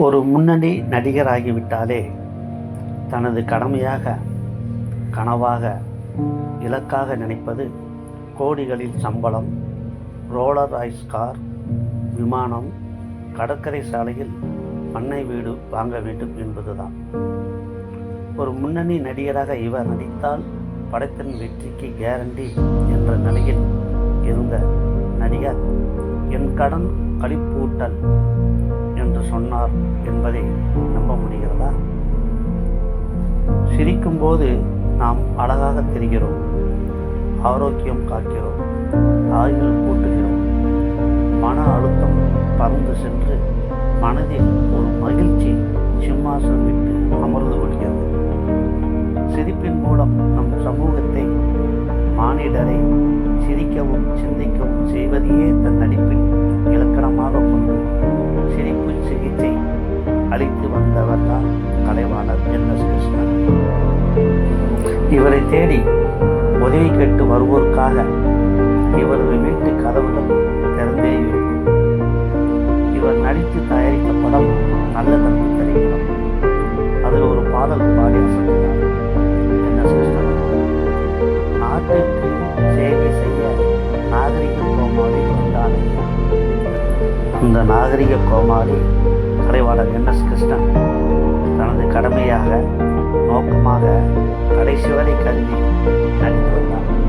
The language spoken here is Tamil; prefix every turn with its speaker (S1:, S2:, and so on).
S1: ஒரு முன்னணி நடிகராகிவிட்டாலே தனது கடமையாக கனவாக இலக்காக நினைப்பது கோடிகளில் சம்பளம் ரோலர் ராய்ஸ் கார் விமானம் கடற்கரை சாலையில் பண்ணை வீடு வாங்க வேண்டும் என்பதுதான். ஒரு முன்னணி நடிகராக இவர் நடித்தால் படத்தின் வெற்றிக்கு கேரண்டி என்ற நிலையில் இருந்த நடிகர் என் கடன் கழிப்பூட்டல் என்று சொன்னார் என்பதை நம்ப முடிகிறதா? சிரிக்கும்போது நாம் அழகாக தெரிகிறோம் ஆரோக்கியம் காக்கிறோம் ஆயுள் கூட்டுகிறோம். மன அழுத்தம் பறந்து சென்று மனதில் ஒரு மகிழ்ச்சி சிம்மாசனம் விட்டு அமர்ந்து கொள்கிறது. சிரிப்பின் மூலம் நம் சமூகத்தை மானிடரை சிரிக்கவும் சிந்திக்கவும் செய்வதையே தன் நடிப்பின் இலக்கணமாக கொண்டு அழைத்து வந்தவர் தான் கலைவாணர் என் எஸ் கிருஷ்ணன். இவரை தேடி உதவி கேட்டு வருவோருக்காக இவரது வீட்டு கதவுகள் திறந்தே இருக்கும். இவர் நடித்து தயாரித்த படம் நல்ல தம்பி திரைப்படம் அதில் ஒரு பாடல் பாடி அசத்தினார் என்ன சிஸ்டம் நாட்டுக்கு சேவை செய்ய நாகரிக கோமாளி வந்தானே. அந்த நாகரிக கோமாளி கலைவாளர் என் எஸ் கிருஷ்ணன் தனது கடமையாக நோக்கமாக கடைசி வரை கருதி நடித்து வந்தார்.